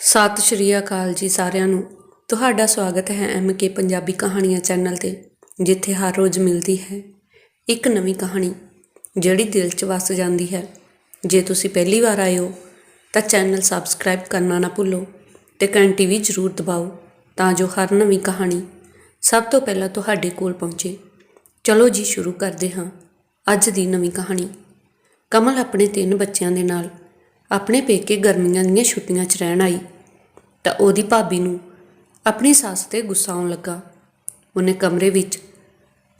ਸਤਿ ਸ਼੍ਰੀ ਅਕਾਲ ਜੀ ਸਾਰਿਆਂ ਨੂੰ। ਤੁਹਾਡਾ ਸਵਾਗਤ ਹੈ ਐਮ ਕੇ ਪੰਜਾਬੀ ਕਹਾਣੀਆਂ ਚੈਨਲ ਤੇ, ਜਿੱਥੇ ਹਰ ਰੋਜ਼ ਮਿਲਦੀ ਹੈ ਇੱਕ ਨਵੀਂ ਕਹਾਣੀ, ਜਿਹੜੀ ਦਿਲ 'ਚ ਵਸ ਜਾਂਦੀ ਹੈ। ਜੇ ਤੁਸੀਂ ਪਹਿਲੀ ਵਾਰ ਆਏ ਹੋ, ਤਾਂ ਚੈਨਲ ਸਬਸਕ੍ਰਾਈਬ ਕਰਨਾ ਨਾ ਭੁੱਲੋ ਤੇ ਘੰਟੀ ਵੀ ਜ਼ਰੂਰ ਦਬਾਓ, ਤਾਂ ਜੋ ਹਰ ਨਵੀਂ ਕਹਾਣੀ ਸਭ ਤੋਂ ਪਹਿਲਾਂ ਤੁਹਾਡੇ ਕੋਲ ਪਹੁੰਚੇ। ਚਲੋ ਜੀ, ਸ਼ੁਰੂ ਕਰਦੇ ਹਾਂ। ਅੱਜ ਦੀ ਨਵੀਂ ਕਹਾਣੀ। ਕਮਲ ਆਪਣੇ ਤਿੰਨ ਬੱਚਿਆਂ ਦੇ ਨਾਲ ਆਪਣੇ ਪੇਕੇ ਗਰਮੀਆਂ ਦੀਆਂ ਛੁੱਟੀਆਂ 'ਚ ਰਹਿਣ ਆਈ। ਤਾਂ ਉਹਦੀ ਭਾਬੀ ਨੂੰ ਆਪਣੀ ਸੱਸ ਤੇ ਗੁੱਸਾ ਆਉਣ ਲੱਗਾ। ਉਹਨੇ ਕਮਰੇ ਵਿੱਚ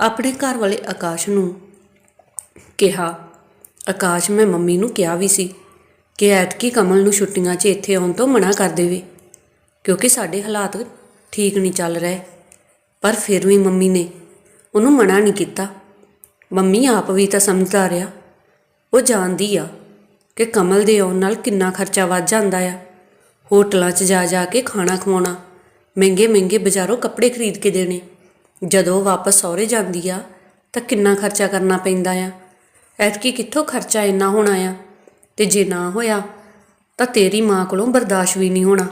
ਆਪਣੇ ਘਰ ਵਾਲੇ ਆਕਾਸ਼ ਨੂੰ ਕਿਹਾ, ਆਕਾਸ਼, ਮੈਂ ਮੰਮੀ ਨੂੰ ਕਿਹਾ ਵੀ ਸੀ ਕਿ ਐਤਕੀ ਕਮਲ ਨੂੰ ਛੁੱਟੀਆਂ 'ਚ ਇੱਥੇ ਆਉਣ ਤੋਂ ਮਨਾ ਕਰ ਦੇਵੇ, ਕਿਉਂਕਿ ਸਾਡੇ ਹਾਲਾਤ ਠੀਕ ਨਹੀਂ ਚੱਲ ਰਹੇ। ਪਰ ਫਿਰ ਵੀ ਮੰਮੀ ਨੇ ਉਹਨੂੰ ਮਨਾ ਨਹੀਂ ਕੀਤਾ। ਮੰਮੀ ਆਪ ਵੀ ਤਾਂ ਸਮਝਦਾਰ ਆ ਉਹ ਜਾਣਦੀ ਆ ਕਿ ਕਮਲ ਦੇ ਆਉਣ ਨਾਲ ਕਿੰਨਾ ਖਰਚਾ ਵੱਧ ਜਾਂਦਾ ਆ। ਹੋਟਲਾਂ 'ਚ ਜਾ ਜਾ ਕੇ ਖਾਣਾ ਖਵਾਉਣਾ, ਮਹਿੰਗੇ ਮਹਿੰਗੇ ਬਾਜ਼ਾਰੋਂ ਕੱਪੜੇ ਖਰੀਦ ਕੇ ਦੇਣੇ। ਜਦੋਂ ਵਾਪਸ ਸਹੁਰੇ ਜਾਂਦੀ ਆ, ਤਾਂ ਕਿੰਨਾ ਖਰਚਾ ਕਰਨਾ ਪੈਂਦਾ ਆ। ਐਤਕੀ ਕਿੱਥੋਂ ਖਰਚਾ ਇੰਨਾ ਹੋਣਾ ਆ? ਤੇ ਜੇ ਨਾ ਹੋਇਆ, ਤਾਂ ਤੇਰੀ ਮਾਂ ਕੋਲੋਂ ਬਰਦਾਸ਼ਤ ਵੀ ਨਹੀਂ ਹੋਣਾ।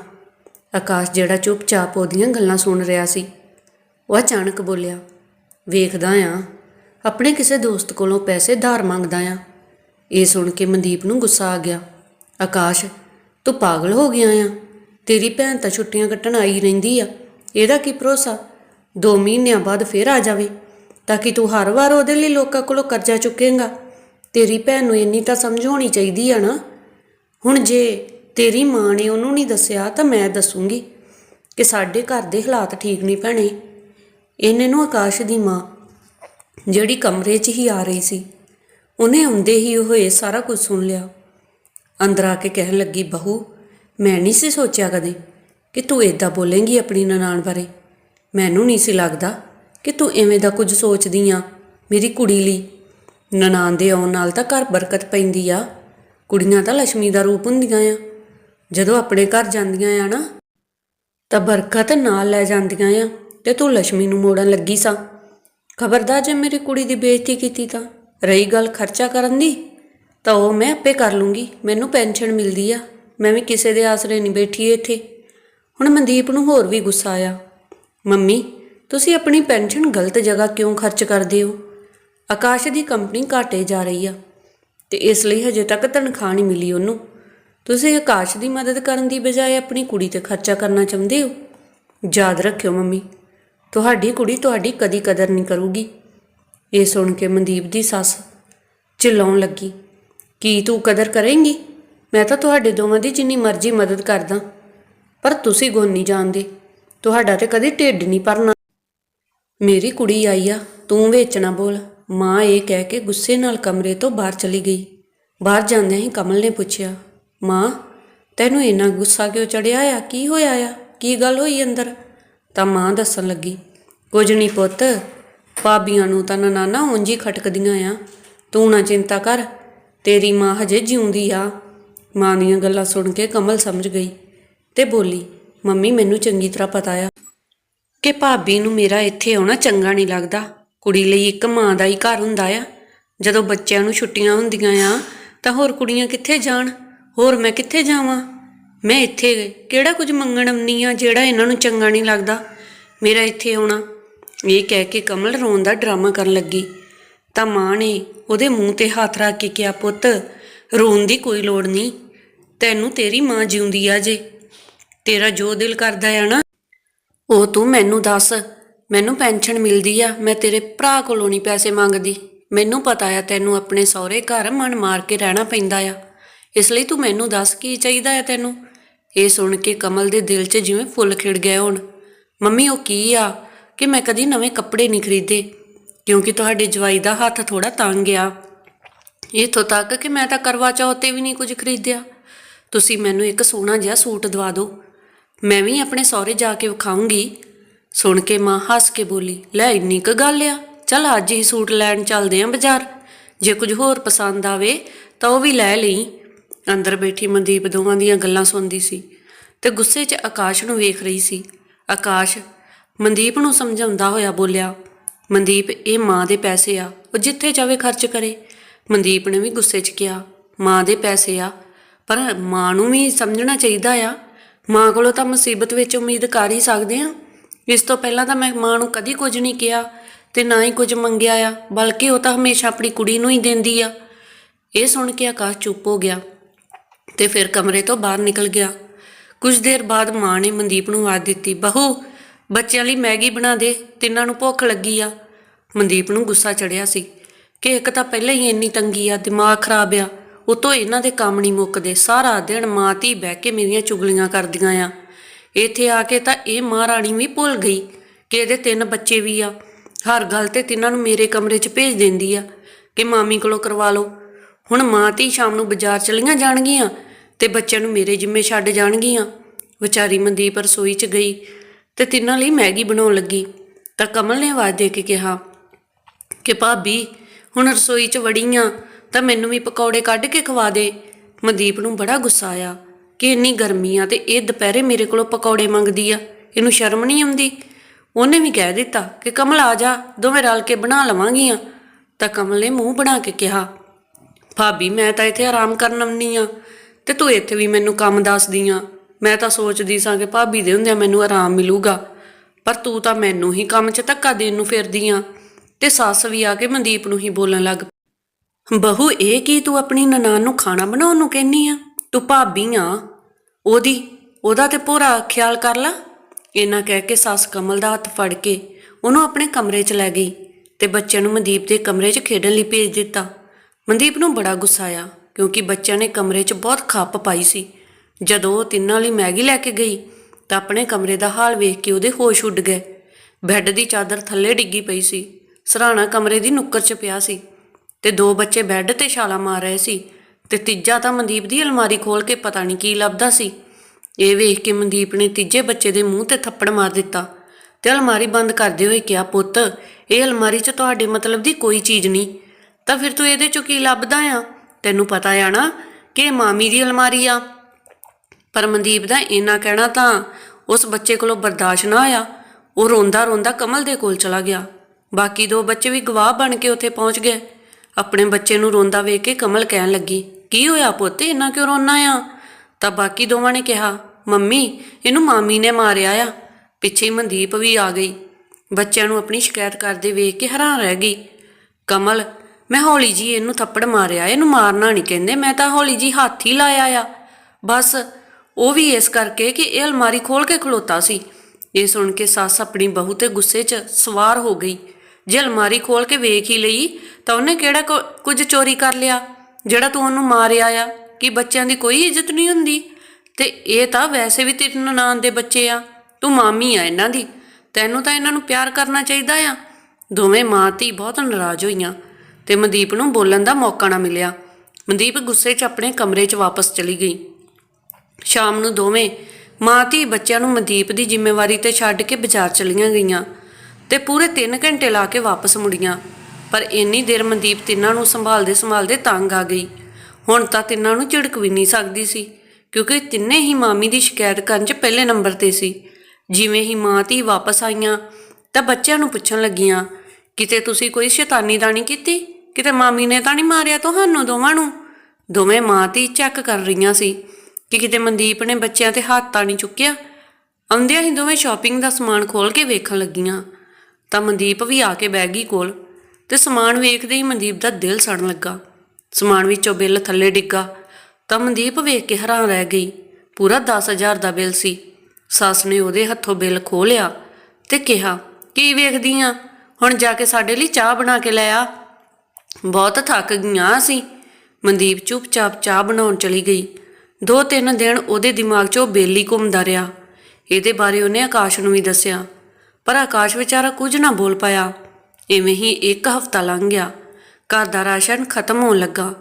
ਆਕਾਸ਼ ਜਿਹੜਾ ਚੁੱਪਚਾਪ ਉਹਦੀਆਂ ਗੱਲਾਂ ਸੁਣ ਰਿਹਾ ਸੀ, ਉਹ ਅਚਾਨਕ ਬੋਲਿਆ, ਵੇਖਦਾ ਆ, ਆਪਣੇ ਕਿਸੇ ਦੋਸਤ ਕੋਲੋਂ ਪੈਸੇ ਧਾਰ ਮੰਗਦਾ ਆ। ਇਹ ਸੁਣ ਕੇ ਮਨਦੀਪ ਨੂੰ ਗੁੱਸਾ ਆ ਗਿਆ। ਆਕਾਸ਼, ਤੂੰ ਪਾਗਲ ਹੋ ਗਿਆ ਆ। ਤੇਰੀ ਭੈਣ ਤਾਂ ਛੁੱਟੀਆਂ ਕੱਟਣ ਆਈ ਰਹਿੰਦੀ ਆ। ਇਹਦਾ ਕੀ ਭਰੋਸਾ? 2 ਮਹੀਨਿਆਂ ਬਾਅਦ ਫੇਰ ਆ ਜਾਵੇ। ਤਾਂ ਕਿ ਤੂੰ ਹਰ ਵਾਰ ਉਹਦੇ ਲਈ ਲੋਕਾਂ ਕੋਲੋਂ ਕਰਜ਼ਾ ਚੁੱਕੇਂਗਾ? ਤੇਰੀ ਭੈਣ ਨੂੰ ਇੰਨੀ ਤਾਂ ਸਮਝ ਹੋਣੀ ਚਾਹੀਦੀ ਆ ਨਾ। ਹੁਣ ਜੇ ਤੇਰੀ ਮਾਂ ਨੇ ਉਹਨੂੰ ਨਹੀਂ ਦੱਸਿਆ ਤਾਂ ਮੈਂ ਦੱਸੂਗੀ ਕਿ ਸਾਡੇ ਘਰ ਦੇ ਹਾਲਾਤ ਠੀਕ ਨਹੀਂ ਭੈਣੇ। ਇਹਨੇ ਨੂੰ ਆਕਾਸ਼ ਦੀ ਮਾਂ, ਜਿਹੜੀ ਕਮਰੇ 'ਚ ਹੀ ਆ ਰਹੀ ਸੀ ਉਹਨੇ ਹੁੰਦੇ ਹੀ ਉਹ ਇਹ ਸਾਰਾ ਕੁਝ ਸੁਣ ਲਿਆ। ਅੰਦਰ ਆ ਕੇ ਕਹਿਣ ਲੱਗੀ, ਬਹੂ, ਮੈਂ ਨਹੀਂ ਸੀ ਸੋਚਿਆ ਕਦੇ ਕਿ ਤੂੰ ਇਦਾਂ ਬੋਲੇਂਗੀ ਆਪਣੀ ਨਨਾਣ ਬਾਰੇ। ਮੈਨੂੰ ਨਹੀਂ ਸੀ ਲੱਗਦਾ ਕਿ ਤੂੰ ਐਵੇਂ ਦਾ ਕੁਝ ਸੋਚਦੀ ਆ ਮੇਰੀ ਕੁੜੀ ਲਈ। ਨਨਾਣ ਦੇ ਆਉਣ ਨਾਲ ਤਾਂ ਘਰ ਬਰਕਤ ਪੈਂਦੀ ਆ। ਕੁੜੀਆਂ ਤਾਂ ਲక్ష్ਮੀ ਦਾ ਰੂਪ ਹੁੰਦੀਆਂ ਆ। ਜਦੋਂ ਆਪਣੇ ਘਰ ਜਾਂਦੀਆਂ ਆ ਨਾ, ਤਾਂ ਬਰਕਤ ਨਾਲ ਲੈ ਜਾਂਦੀਆਂ ਆ ਤੇ ਤੂੰ ਲక్ష్ਮੀ ਨੂੰ ਮੋੜਨ ਲੱਗੀ ਸਾਂ। ਖਬਰਦਾਰ ਜੇ ਮੇਰੀ ਕੁੜੀ ਦੀ ਬੇਇੱਜ਼ਤੀ ਕੀਤੀ ਤਾਂ ਰਹੀ ਗੱਲ ਖਰਚਾ ਕਰਨ ਦੀ, ਤਾਂ ਉਹ ਮੈਂ ਆਪੇ ਕਰ ਲੂੰਗੀ। ਮੈਨੂੰ ਪੈਨਸ਼ਨ ਮਿਲਦੀ ਆ। ਮੈਂ ਵੀ ਕਿਸੇ ਦੇ ਆਸਰੇ ਨਹੀਂ ਬੈਠੀ ਇੱਥੇ। ਹੁਣ ਮਨਦੀਪ ਨੂੰ ਹੋਰ ਵੀ ਗੁੱਸਾ ਆਇਆ। ਮੰਮੀ, ਤੁਸੀਂ ਆਪਣੀ ਪੈਨਸ਼ਨ ਗਲਤ ਜਗ੍ਹਾ ਕਿਉਂ ਖਰਚ ਕਰਦੇ ਹੋ? ਆਕਾਸ਼ ਦੀ ਕੰਪਨੀ ਘਾਟੇ ਜਾ ਰਹੀ ਆ, ਤੇ ਇਸ ਲਈ ਹਜੇ ਤੱਕ ਤਨਖਾਹ ਨਹੀਂ ਮਿਲੀ ਉਹਨੂੰ। ਤੁਸੀਂ ਆਕਾਸ਼ ਦੀ ਮਦਦ ਕਰਨ ਦੀ ਬਜਾਏ ਆਪਣੀ ਕੁੜੀ ਤੇ ਖਰਚਾ ਕਰਨਾ ਚਾਹੁੰਦੇ ਹੋ? ਯਾਦ ਰੱਖਿਓ ਮੰਮੀ, ਤੁਹਾਡੀ ਕੁੜੀ ਤੁਹਾਡੀ ਕਦੀ ਕਦਰ ਨਹੀਂ ਕਰੂਗੀ। ਇਹ ਸੁਣ ਕੇ ਮਨਦੀਪ ਦੀ ਸੱਸ ਚਿল্ਲਾਉਣ ਲੱਗੀ। ਕੀ ਤੂੰ ਕਦਰ ਕਰੇਂਗੀ? ਮੈਂ ਤਾਂ ਤੁਹਾਡੇ ਦੋਵਾਂ ਦੀ ਜਿੰਨੀ ਮਰਜ਼ੀ ਮਦਦ ਕਰਦਾ। ਪਰ ਤੁਸੀਂ ਗੁਣ ਨਹੀਂ ਜਾਣਦੇ। ਤੁਹਾਡਾ ਤੇ ਕਦੇ ਢਿੱਡ ਨਹੀਂ ਭਰਨਾ। ਮੇਰੀ ਕੁੜੀ ਆਈ ਆ, ਤੂੰ ਵੇਚਣਾ ਬੋਲ। ਮਾਂ ਇਹ ਕਹਿ ਕੇ ਗੁੱਸੇ ਨਾਲ ਕਮਰੇ ਤੋਂ ਬਾਹਰ ਚਲੀ ਗਈ। ਬਾਹਰ ਜਾਂਦਿਆਂ ਹੀ ਕਮਲ ਨੇ ਪੁੱਛਿਆ, ਮਾਂ, ਤੈਨੂੰ ਇੰਨਾ ਗੁੱਸਾ ਕਿਉਂ ਚੜਿਆ ਆ? ਕੀ ਹੋਇਆ ਆ? ਕੀ ਗੱਲ ਹੋਈ ਅੰਦਰ? ਤਾਂ ਮਾਂ ਦੱਸਣ ਲੱਗੀ, ਕੁਝ ਨਹੀਂ ਪੁੱਤ ਭਾਬੀਆਂ ਨੂੰ ਤਾਂ ਨਨਾਨਾ ਉਂਝ ਹੀ ਖਟਕਦੀਆਂ ਆ। ਤੂੰ ਨਾ ਚਿੰਤਾ ਕਰ, ਤੇਰੀ ਮਾਂ ਹਜੇ ਜਿਉਂਦੀ ਆ। ਮਾਂ ਦੀਆਂ ਗੱਲਾਂ ਸੁਣ ਕੇ ਕਮਲ ਸਮਝ ਗਈ ਤੇ ਬੋਲੀ, ਮੰਮੀ, ਮੈਨੂੰ ਚੰਗੀ ਤਰ੍ਹਾਂ ਪਤਾ ਆ ਕਿ ਭਾਬੀ ਨੂੰ ਮੇਰਾ ਇੱਥੇ ਆਉਣਾ ਚੰਗਾ ਨਹੀਂ ਲੱਗਦਾ। ਕੁੜੀ ਲਈ ਇੱਕ ਮਾਂ ਦਾ ਹੀ ਘਰ ਹੁੰਦਾ ਆ। ਜਦੋਂ ਬੱਚਿਆਂ ਨੂੰ ਛੁੱਟੀਆਂ ਹੁੰਦੀਆਂ ਆ, ਤਾਂ ਹੋਰ ਕੁੜੀਆਂ ਕਿੱਥੇ ਜਾਣ? ਹੋਰ ਮੈਂ ਕਿੱਥੇ ਜਾਵਾਂ? ਮੈਂ ਇੱਥੇ ਕਿਹੜਾ ਕੁਝ ਮੰਗਣ ਆਉਣੀ ਆ ਜਿਹੜਾ ਇਹਨਾਂ ਨੂੰ ਚੰਗਾ ਨਹੀਂ ਲੱਗਦਾ? ਮੇਰਾ ਇੱਥੇ ਆਉਣਾ ਇਹ ਕਹਿ ਕੇ ਕਮਲ ਰੋਣ ਦਾ ਡਰਾਮਾ ਕਰਨ ਲੱਗੀ। ਤਾਂ ਮਾਂ ਨੇ ਉਹਦੇ ਮੂੰਹ ਤੇ ਹੱਥ ਰੱਖ ਕੇ ਕਿਹਾ, ਪੁੱਤ, ਰੋਣ ਦੀ ਕੋਈ ਲੋੜ ਨਹੀਂ। ਤੈਨੂੰ ਤੇਰੀ ਮਾਂ ਜਿਉਂਦੀ ਆ ਜੇ। ਤੇਰਾ ਜੋ ਦਿਲ ਕਰਦਾ ਆ ਨਾ, ਉਹ ਤੂੰ ਮੈਨੂੰ ਦੱਸ। ਮੈਨੂੰ ਪੈਨਸ਼ਨ ਮਿਲਦੀ ਆ। ਮੈਂ ਤੇਰੇ ਭਰਾ ਕੋਲੋਂ ਨਹੀਂ ਪੈਸੇ ਮੰਗਦੀ। ਮੈਨੂੰ ਪਤਾ ਆ ਤੈਨੂੰ ਆਪਣੇ ਸਹੁਰੇ ਘਰ ਮਨ ਮਾਰ ਕੇ ਰਹਿਣਾ ਪੈਂਦਾ ਆ। ਇਸ ਲਈ ਤੂੰ ਮੈਨੂੰ ਦੱਸ ਕੀ ਚਾਹੀਦਾ ਆ ਤੈਨੂੰ? ਇਹ ਸੁਣ ਕੇ ਕਮਲ ਦੇ ਦਿਲ 'ਚ ਜਿਵੇਂ ਫੁੱਲ ਖਿੜ ਗਏ ਹੋਣ। ਮੰਮੀ, ਉਹ ਕੀ ਆ? ਕਿ ਮੈਂ ਕਦੀ ਨਵੇਂ ਕੱਪੜੇ ਨਹੀਂ ਖਰੀਦੇ, ਕਿਉਂਕਿ ਤੁਹਾਡੇ ਜਵਾਈ ਦਾ ਹੱਥ ਥੋੜਾ ਤੰਗ ਆ। ਇੱਥੋਂ ਤੱਕ ਕਿ ਮੈਂ ਤਾਂ ਕਰਵਾ ਚੌਥ ਤੇ ਵੀ ਨਹੀਂ ਕੁਝ ਖਰੀਦਿਆ। ਤੁਸੀਂ ਮੈਨੂੰ ਇੱਕ ਸੋਹਣਾ ਜਿਹਾ ਸੂਟ ਦਵਾ ਦਿਓ। ਮੈਂ ਵੀ ਆਪਣੇ ਸਹੁਰੇ ਜਾ ਕੇ ਵਿਖਾਉਂਗੀ। ਸੁਣ ਕੇ ਮਾਂ ਹੱਸ ਕੇ ਬੋਲੀ, ਲੈ ਇੰਨੀ ਕੁ ਗੱਲ ਆ, ਚਲ ਅੱਜ ਹੀ ਸੂਟ ਲੈਣ ਚੱਲਦੇ ਆਂ ਬਾਜ਼ਾਰ। ਜੇ ਕੁਝ ਹੋਰ ਪਸੰਦ ਆਵੇ ਤਾਂ ਉਹ ਵੀ ਲੈ ਲਈ। ਅੰਦਰ ਬੈਠੀ ਮਨਦੀਪ ਦੋਵਾਂ ਦੀਆਂ ਗੱਲਾਂ ਸੁਣਦੀ ਸੀ ਤੇ ਗੁੱਸੇ 'ਚ ਆਕਾਸ਼ ਨੂੰ ਵੇਖ ਰਹੀ ਸੀ। ਆਕਾਸ਼ ਮਨਦੀਪ ਨੂੰ ਸਮਝਾਉਂਦਾ ਹੋਇਆ ਬੋਲਿਆ, ਮਨਦੀਪ, ਇਹ ਮਾਂ ਦੇ ਪੈਸੇ ਆ, ਉਹ ਜਿੱਥੇ ਜਾਵੇ ਖਰਚ ਕਰੇ। ਮਨਦੀਪ ਨੇ ਵੀ ਗੁੱਸੇ 'ਚ ਕਿਹਾ, ਮਾਂ ਦੇ ਪੈਸੇ ਆ, ਪਰ ਮਾਂ ਨੂੰ ਵੀ ਸਮਝਣਾ ਚਾਹੀਦਾ ਆ। ਮਾਂ ਕੋਲੋਂ ਤਾਂ ਮੁਸੀਬਤ ਵਿੱਚ ਉਮੀਦ ਕਰ ਹੀ ਸਕਦੇ ਆ ਇਸ ਤੋਂ ਪਹਿਲਾਂ ਤਾਂ ਮੈਂ ਮਾਂ ਨੂੰ ਕਦੀ ਕੁਝ ਨਹੀਂ ਕਿਹਾ ਤੇ ਨਾ ਹੀ ਕੁਝ ਮੰਗਿਆ ਆ, ਬਲਕਿ ਉਹ ਤਾਂ ਹਮੇਸ਼ਾ ਆਪਣੀ ਕੁੜੀ ਨੂੰ ਹੀ ਦਿੰਦੀ ਆ। ਇਹ ਸੁਣ ਕੇ ਆਕਾਸ਼ ਚੁੱਪ ਹੋ ਗਿਆ ਤੇ ਫਿਰ ਕਮਰੇ ਤੋਂ ਬਾਹਰ ਨਿਕਲ ਗਿਆ। ਕੁਝ ਦੇਰ ਬਾਅਦ ਮਾਂ ਨੇ ਮਨਦੀਪ ਨੂੰ ਆਵਾਜ਼ ਦਿੱਤੀ, ਬਹੂ ਬੱਚਿਆਂ ਲਈ ਮੈਗੀ ਬਣਾ ਦੇ, ਤਿੰਨਾਂ ਨੂੰ ਭੁੱਖ ਲੱਗੀ ਆ। ਮਨਦੀਪ ਨੂੰ ਗੁੱਸਾ ਚੜਿਆ ਸੀ ਕਿ ਇੱਕ ਤਾਂ ਪਹਿਲਾਂ ਹੀ ਇੰਨੀ ਤੰਗੀ ਆ, ਦਿਮਾਗ ਖਰਾਬ ਆ। ਉਤੋਂ ਇਹਨਾਂ ਦੇ ਕੰਮ ਨਹੀਂ ਮੁੱਕਦੇ, ਸਾਰਾ ਦਿਨ ਮਾਂ ਧੀ ਬਹਿ ਕੇ ਮੇਰੀਆਂ ਚੁਗਲੀਆਂ ਕਰਦੀਆਂ ਆ। ਇੱਥੇ ਆ ਕੇ ਤਾਂ ਇਹ ਮਹਾਰਾਣੀ ਵੀ ਭੁੱਲ ਗਈ ਕਿ ਇਹਦੇ ਤਿੰਨ ਬੱਚੇ ਵੀ ਆ। ਹਰ ਗੱਲ ਤੇ ਤਿੰਨਾਂ ਨੂੰ ਮੇਰੇ ਕਮਰੇ 'ਚ ਭੇਜ ਦਿੰਦੀ ਆ ਕਿ ਮਾਮੀ ਕੋਲੋਂ ਕਰਵਾ ਲਓ। ਹੁਣ ਮਾਂ ਧੀ ਸ਼ਾਮ ਨੂੰ ਬਾਜ਼ਾਰ ਚਲੀਆਂ ਜਾਣਗੀਆਂ ਤੇ ਬੱਚਿਆਂ ਨੂੰ ਮੇਰੇ ਜਿੰਮੇ ਛੱਡ ਜਾਣਗੀਆਂ। ਵਿਚਾਰੀ ਮਨਦੀਪ ਰਸੋਈ 'ਚ ਗਈ। ਤੇ ਤਿੰਨਾਂ ਲਈ ਮੈਗੀ ਬਣਾਉਣ ਲੱਗੀ। ਤਾਂ ਕਮਲ ਨੇ ਆਵਾਜ਼ ਦੇ ਕੇ ਕਿਹਾ, ਕਿ ਭਾਬੀ, ਹੁਣ ਰਸੋਈ 'ਚ ਵੜੀਆਂ, ਤਾਂ ਮੈਨੂੰ ਵੀ ਪਕੌੜੇ ਕੱਢ ਕੇ ਖਵਾ ਦੇ। ਮਨਦੀਪ ਨੂੰ ਬੜਾ ਗੁੱਸਾ ਆਇਆ ਕਿ ਇੰਨੀ ਗਰਮੀ ਆ ਤੇ ਇਹ ਦੁਪਹਿਰੇ ਮੇਰੇ ਕੋਲੋਂ ਪਕੌੜੇ ਮੰਗਦੀ ਆ, ਇਹਨੂੰ ਸ਼ਰਮ ਨਹੀਂ ਆਉਂਦੀ। ਉਹਨੇ ਵੀ ਕਹਿ ਦਿੱਤਾ ਕਿ ਕਮਲ ਆ ਜਾ, ਦੋਵੇਂ ਰਲ ਕੇ ਬਣਾ ਲਵਾਂਗੀਆਂ। ਤਾਂ ਕਮਲ ਨੇ ਮੂੰਹ ਬਣਾ ਕੇ ਕਿਹਾ, ਭਾਬੀ, ਮੈਂ ਤਾਂ ਇੱਥੇ ਆਰਾਮ ਕਰਨ ਆਉਣੀ ਆ ਤੇ ਤੂੰ ਇੱਥੇ ਵੀ ਮੈਨੂੰ ਕੰਮ ਦੱਸਦੀ ਆ। ਮੈਂ ਤਾਂ ਸੋਚਦੀ ਸਾਂ ਕਿ ਭਾਬੀ ਦੇ ਹੁੰਦਿਆਂ ਮੈਨੂੰ ਆਰਾਮ ਮਿਲੂਗਾ, ਪਰ ਤੂੰ ਤਾਂ ਮੈਨੂੰ ਹੀ ਕੰਮ 'ਚ ਧੱਕਾ ਦੇਣ ਨੂੰ ਫਿਰਦੀ ਆ ਤੇ ਸੱਸ ਵੀ ਆ ਕੇ ਮਨਦੀਪ ਨੂੰ ਹੀ ਬੋਲਣ ਲੱਗ ਬਹੂ, ਇਹ ਕੀ ਤੂੰ ਆਪਣੀ ਨਨਾਣ ਨੂੰ ਖਾਣਾ ਬਣਾਉਣ ਨੂੰ ਕਹਿੰਨੀ ਆ? ਤੂੰ ਭਾਬੀ ਆ। ਉਹਦੀ, ਉਹਦਾ ਤੇ ਪੂਰਾ ਖਿਆਲ ਕਰ ਲਾ। ਇਹਨਾਂ ਕਹਿ ਕੇ ਸੱਸ ਕਮਲ ਦਾ ਹੱਥ ਫੜ ਕੇ ਉਹਨੂੰ ਆਪਣੇ ਕਮਰੇ 'ਚ ਲੈ ਗਈ ਤੇ ਬੱਚਿਆਂ ਨੂੰ ਮਨਦੀਪ ਦੇ ਕਮਰੇ 'ਚ ਖੇਡਣ ਲਈ ਭੇਜ ਦਿੱਤਾ। ਮਨਦੀਪ ਨੂੰ ਬੜਾ ਗੁੱਸਾ ਆਇਆ ਕਿਉਂਕਿ ਬੱਚਿਆਂ ਨੇ ਕਮਰੇ 'ਚ ਬਹੁਤ ਖੱਪ ਪਾਈ ਸੀ। ਜਦੋਂ ਉਹ ਤਿੰਨਾਂ ਲਈ ਮੈਗੀ ਲੈ ਕੇ ਗਈ ਤਾਂ ਆਪਣੇ ਕਮਰੇ ਦਾ ਹਾਲ ਵੇਖ ਕੇ ਉਹਦੇ ਹੋਸ਼ ਉੱਡ ਗਏ। ਬੈੱਡ ਦੀ ਚਾਦਰ ਥੱਲੇ ਡਿੱਗੀ ਪਈ ਸੀ। ਸਰਾਣਾ ਕਮਰੇ ਦੀ ਨੁੱਕਰ 'ਚ ਪਿਆ ਸੀ ਤੇ ਦੋ ਬੱਚੇ ਬੈੱਡ ਤੇ ਛਾਲਾ ਮਾਰ ਰਹੇ ਸੀ ਤੇ ਤੀਜਾ ਤਾਂ ਮਨਦੀਪ ਦੀ ਅਲਮਾਰੀ ਖੋਲ ਕੇ ਪਤਾ ਨਹੀਂ ਕੀ ਲੱਭਦਾ ਸੀ। ਇਹ ਵੇਖ ਕੇ ਮਨਦੀਪ ਨੇ ਤੀਜੇ ਬੱਚੇ ਦੇ ਮੂੰਹ ਤੇ ਥੱਪੜ ਮਾਰ ਦਿੱਤਾ ਤੇ ਅਲਮਾਰੀ ਬੰਦ ਕਰਦੇ ਹੋਏ ਕਿਹਾ, ਪੁੱਤ, ਇਹ ਅਲਮਾਰੀ 'ਚ ਤੁਹਾਡੇ ਮਤਲਬ ਦੀ ਕੋਈ ਚੀਜ਼ ਨਹੀਂ। ਤਾਂ ਫਿਰ ਤੂੰ ਇਹਦੇ 'ਚੋਂ ਕੀ ਲੱਭਦਾ ਆ? ਤੈਨੂੰ ਪਤਾ ਆ ਨਾ ਕਿ ਇਹ ਮਾਮੀ ਦੀ ਅਲਮਾਰੀ ਆ। ਪਰ ਮਨਦੀਪ ਦਾ ਇੰਨਾ ਕਹਿਣਾ ਤਾਂ ਉਸ ਬੱਚੇ ਕੋਲੋਂ ਬਰਦਾਸ਼ਤ ਨਾ ਆਇਆ ਉਹ ਰੋਂਦਾ ਰੋਂਦਾ ਕਮਲ ਦੇ ਕੋਲ ਚਲਾ ਗਿਆ। ਬਾਕੀ ਦੋ ਬੱਚੇ ਵੀ ਗਵਾਹ ਬਣ ਕੇ ਉੱਥੇ ਪਹੁੰਚ ਗਏ। ਆਪਣੇ ਬੱਚੇ ਨੂੰ ਰੋਂਦਾ ਵੇਖ ਕੇ ਕਮਲ ਕਹਿਣ ਲੱਗੀ, ਕੀ ਹੋਇਆ ਪੁੱਤ? ਇੰਨਾ ਕਿਉਂ ਰੋਣਾ ਆ? ਤਾਂ ਬਾਕੀ ਦੋਵਾਂ ਨੇ ਕਿਹਾ, ਮੰਮੀ, ਇਹਨੂੰ ਮਾਮੀ ਨੇ ਮਾਰਿਆ ਆ। ਪਿੱਛੇ ਹੀ ਮਨਦੀਪ ਵੀ ਆ ਗਈ। ਬੱਚਿਆਂ ਨੂੰ ਆਪਣੀ ਸ਼ਿਕਾਇਤ ਕਰਦੇ ਵੇਖ ਕੇ ਹੈਰਾਨ ਰਹਿ ਗਈ। ਕਮਲ, ਮੈਂ ਹੌਲੀ ਜੀ ਇਹਨੂੰ ਥੱਪੜ ਮਾਰਿਆ, ਇਹਨੂੰ ਮਾਰਨਾ ਨਹੀਂ ਕਹਿੰਦੇ, ਮੈਂ ਤਾਂ ਹੌਲੀ ਜੀ ਹੱਥ ਹੀ ਲਾਇਆ ਆ। ਬਸ ਉਹ ਵੀ ਇਸ ਕਰਕੇ ਕਿ ਇਹ ਅਲਮਾਰੀ ਖੋਲ ਕੇ ਖਲੋਤਾ ਸੀ। ਇਹ ਸੁਣ ਕੇ ਸੱਸ ਆਪਣੀ ਬਹੂ ਤੇ ਗੁੱਸੇ 'ਚ ਸਵਾਰ ਹੋ ਗਈ। ਜੇ ਅਲਮਾਰੀ ਖੋਲ ਕੇ ਵੇਖ ਹੀ ਲਈ, ਤਾਂ ਉਹਨੇ ਕਿਹੜਾ ਕੁ- ਕੁਝ ਚੋਰੀ ਕਰ ਲਿਆ? ਜਿਹੜਾ ਤੂੰ ਉਹਨੂੰ ਮਾਰਿਆ ਆ, ਕਿ ਬੱਚਿਆਂ ਦੀ ਕੋਈ ਇੱਜ਼ਤ ਨਹੀਂ ਹੁੰਦੀ? ਤੇ ਇਹ ਤਾਂ ਵੈਸੇ ਵੀ ਤੇਰੀ ਨਨਾਣ ਦੇ ਬੱਚੇ ਆ। ਤੂੰ ਮਾਮੀ ਆ ਇਹਨਾਂ ਦੀ। ਤੈਨੂੰ ਤਾਂ ਇਹਨਾਂ ਨੂੰ ਪਿਆਰ ਕਰਨਾ ਚਾਹੀਦਾ ਆ। ਦੋਵੇਂ ਮਾਂ ਧੀ ਬਹੁਤ ਨਾਰਾਜ਼ ਹੋਈਆਂ। ਤੇ ਮਨਦੀਪ ਨੂੰ ਬੋਲਣ ਦਾ ਮੌਕਾ ਨਾ ਮਿਲਿਆ। ਮਨਦੀਪ ਗੁੱਸੇ 'ਚ ਆਪਣੇ ਕਮਰੇ 'ਚ ਵਾਪਸ ਚਲੀ ਗਈ। ਸ਼ਾਮ ਨੂੰ ਦੋਵੇਂ ਮਾਂ ਧੀ ਬੱਚਿਆਂ ਨੂੰ ਮਨਦੀਪ ਦੀ ਜ਼ਿੰਮੇਵਾਰੀ ਤੇ ਛੱਡ ਕੇ ਬਾਜ਼ਾਰ ਚਲੀਆਂ ਗਈਆਂ ਤੇ ਪੂਰੇ 3 ਘੰਟੇ ਲਾ ਕੇ ਵਾਪਸ ਮੁੜੀਆਂ। ਪਰ ਇੰਨੀ ਦੇਰ ਮਨਦੀਪ ਤਿੰਨਾਂ ਨੂੰ ਸੰਭਾਲਦੇ ਸੰਭਾਲਦੇ ਤੰਗ ਆ ਗਈ। ਹੁਣ ਤਾਂ ਤਿੰਨਾਂ ਨੂੰ ਝਿੜਕ ਵੀ ਨਹੀਂ ਸਕਦੀ ਸੀ, ਕਿਉਂਕਿ ਤਿੰਨੇ ਹੀ ਮਾਮੀ ਦੀ ਸ਼ਿਕਾਇਤ ਕਰਨ 'ਚ ਪਹਿਲੇ ਨੰਬਰ ਤੇ ਸੀ। ਜਿਵੇਂ ਹੀ ਮਾਂ ਧੀ ਵਾਪਸ ਆਈਆਂ ਤਾਂ ਬੱਚਿਆਂ ਨੂੰ ਪੁੱਛਣ ਲੱਗੀਆਂ, ਕਿਤੇ ਤੁਸੀਂ ਕੋਈ ਸ਼ੈਤਾਨੀ ਤਾਂ ਨਹੀਂ ਕੀਤੀ? ਕਿਤੇ ਮਾਮੀ ਨੇ ਤਾਂ ਨਹੀਂ ਮਾਰਿਆ ਤੁਹਾਨੂੰ ਦੋਵਾਂ ਨੂੰ? ਦੋਵੇਂ ਮਾਂ ਧੀ ਚੈੱਕ ਕਰ ਰਹੀਆਂ ਸੀ। ਕਿ ਕਿਤੇ ਮਨਦੀਪ ਨੇ ਬੱਚਿਆਂ ਤੇ ਹੱਥ ਤਾਂ ਨਹੀਂ ਚੁੱਕਿਆ। ਆਉਂਦਿਆਂ ਹੀ ਦੋਵੇਂ ਸ਼ਾਪਿੰਗ ਦਾ ਸਮਾਨ ਖੋਲ ਕੇ ਵੇਖਣ ਲੱਗੀਆਂ। ਤਾਂ ਮਨਦੀਪ ਵੀ ਆ ਕੇ ਬਹਿ ਗਈ ਕੋਲ ਤੇ ਸਮਾਨ ਵੇਖਦੇ ਹੀ ਮਨਦੀਪ ਦਾ ਦਿਲ ਸੜਨ ਲੱਗਾ। ਸਮਾਨ ਵਿੱਚੋਂ ਬਿੱਲ ਥੱਲੇ ਡਿੱਗਾ। ਤਾਂ ਮਨਦੀਪ ਵੇਖ ਕੇ ਹੈਰਾਨ ਰਹਿ ਗਈ। ਪੂਰਾ 10000 ਦਾ ਬਿੱਲ ਸੀ। ਸੱਸ ਨੇ ਉਹਦੇ ਹੱਥੋਂ ਬਿੱਲ ਖੋਲਿਆ ਤੇ ਕਿਹਾ, ਕੀ ਵੇਖਦੀ ਆ? ਹੁਣ ਜਾ ਕੇ ਸਾਡੇ ਲਈ ਚਾਹ ਬਣਾ ਕੇ ਲੈ ਆ। ਬਹੁਤ ਥੱਕ ਗਈਆਂ ਅਸੀਂ। ਮਨਦੀਪ ਚੁੱਪਚਾਪ ਚਾਹ ਬਣਾਉਣ ਚਲੀ ਗਈ। ਦੋ ਤਿੰਨ ਦਿਨ ਉਹਦੇ ਦਿਮਾਗ 'ਚ ਉਹ ਬੇਲੀ ਘੁੰਮਦਾ ਰਿਹਾ। ਇਹਦੇ ਬਾਰੇ ਉਹਨੇ ਆਕਾਸ਼ ਨੂੰ ਵੀ ਦੱਸਿਆ। ਪਰ ਆਕਾਸ਼ ਵਿਚਾਰਾ ਕੁਝ ਨਾ ਬੋਲ ਪਾਇਆ। ਐਵੇਂ ਹੀ ਇੱਕ ਹਫ਼ਤਾ ਲੰਘ ਗਿਆ। ਘਰ ਦਾ ਰਾਸ਼ਨ ਖਤਮ ਹੋਣ ਲੱਗਾ।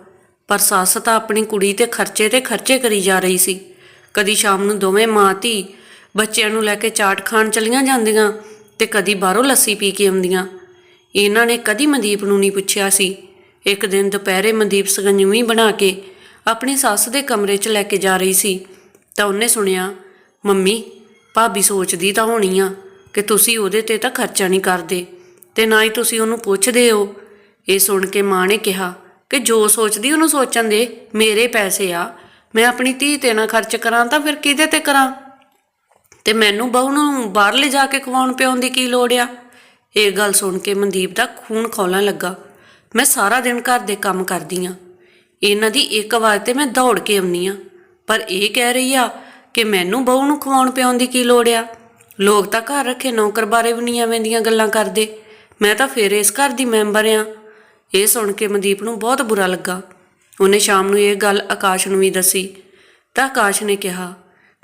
ਪਰ ਸੱਸ ਤਾਂ ਆਪਣੀ ਕੁੜੀ ਤੇ ਖਰਚੇ ਤੇ ਖਰਚੇ ਕਰੀ ਜਾ ਰਹੀ ਸੀ। ਕਦੀ ਸ਼ਾਮ ਨੂੰ ਦੋਵੇਂ ਮਾਂ ਧੀ ਬੱਚਿਆਂ ਨੂੰ ਲੈ ਕੇ ਚਾਟ ਖਾਣ ਚਲੀਆਂ ਜਾਂਦੀਆਂ ਤੇ ਕਦੀ ਬਾਹਰੋਂ ਲੱਸੀ ਪੀ ਕੇ ਆਉਂਦੀਆਂ। ਇਹਨਾਂ ਨੇ ਕਦੀ ਮਨਦੀਪ ਨੂੰ ਨਹੀਂ ਪੁੱਛਿਆ ਸੀ। ਇੱਕ ਦਿਨ ਦੁਪਹਿਰੇ ਮਨਦੀਪ ਸਕੰਜਵੀ ਬਣਾ ਕੇ ਆਪਣੀ ਸੱਸ ਦੇ ਕਮਰੇ 'ਚ ਲੈ ਕੇ ਜਾ ਰਹੀ ਸੀ, ਤਾਂ ਉਹਨੇ ਸੁਣਿਆ, ਮੰਮੀ, ਭਾਬੀ ਸੋਚਦੀ ਤਾਂ ਹੋਣੀ ਆ ਕਿ ਤੁਸੀਂ ਉਹਦੇ ਤੇ ਤਾਂ ਖਰਚਾ ਨਹੀਂ ਕਰਦੇ ਤੇ ਨਾ ਹੀ ਤੁਸੀਂ ਉਹਨੂੰ ਪੁੱਛਦੇ ਹੋ। ਇਹ ਸੁਣ ਕੇ ਮਾਂ ਨੇ ਕਿਹਾ, ਕਿ ਜੋ ਸੋਚਦੀ ਉਹਨੂੰ ਸੋਚਣ ਦੇ, ਮੇਰੇ ਪੈਸੇ ਆ। ਮੈਂ ਆਪਣੀ ਧੀ ਤੇ ਨਾ ਖਰਚ ਕਰਾਂ ਤਾਂ ਫਿਰ ਕਿਹਦੇ ਤੇ ਕਰਾਂ? ਤੇ ਮੈਨੂੰ ਬਹੂ ਨੂੰ ਬਾਹਰ ਲੈ ਜਾ ਕੇ ਖਵਾਉਣ ਪਿਆਉਣ ਦੀ ਕੀ ਲੋੜ ਆ? ਇਹ ਗੱਲ ਸੁਣ ਕੇ ਮਨਦੀਪ ਦਾ ਖੂਨ ਖੌਲਣ ਲੱਗਾ। ਮੈਂ ਸਾਰਾ ਦਿਨ ਘਰ ਦੇ ਕੰਮ ਕਰਦੀ ਆ। ਇਹਨਾਂ ਦੀ ਇੱਕ ਆਵਾਜ਼ ਤੇ ਮੈਂ ਦੌੜ ਕੇ ਆਉਣੀ ਆ ਪਰ ਇਹ ਕਹਿ ਰਹੀ ਆ ਕਿ ਮੈਨੂੰ ਬਹੂ ਨੂੰ ਖਵਾਉਣ ਪਿਆਉਣ ਦੀ ਕੀ ਲੋੜ ਆ? ਲੋਕ ਤਾਂ ਘਰ ਰੱਖੇ ਨੌਕਰ ਬਾਰੇ ਵੀ ਨਹੀਂ ਐਵੇਂ ਦੀਆਂ ਗੱਲਾਂ ਕਰਦੇ। ਮੈਂ ਤਾਂ ਫੇਰ ਇਸ ਘਰ ਦੀ ਮੈਂਬਰ ਆ। ਇਹ ਸੁਣ ਕੇ ਮਨਦੀਪ ਨੂੰ ਬਹੁਤ ਬੁਰਾ ਲੱਗਾ। ਉਹਨੇ ਸ਼ਾਮ ਨੂੰ ਇਹ ਗੱਲ ਆਕਾਸ਼ ਨੂੰ ਵੀ ਦੱਸੀ। ਤਾਂ ਆਕਾਸ਼ ਨੇ ਕਿਹਾ,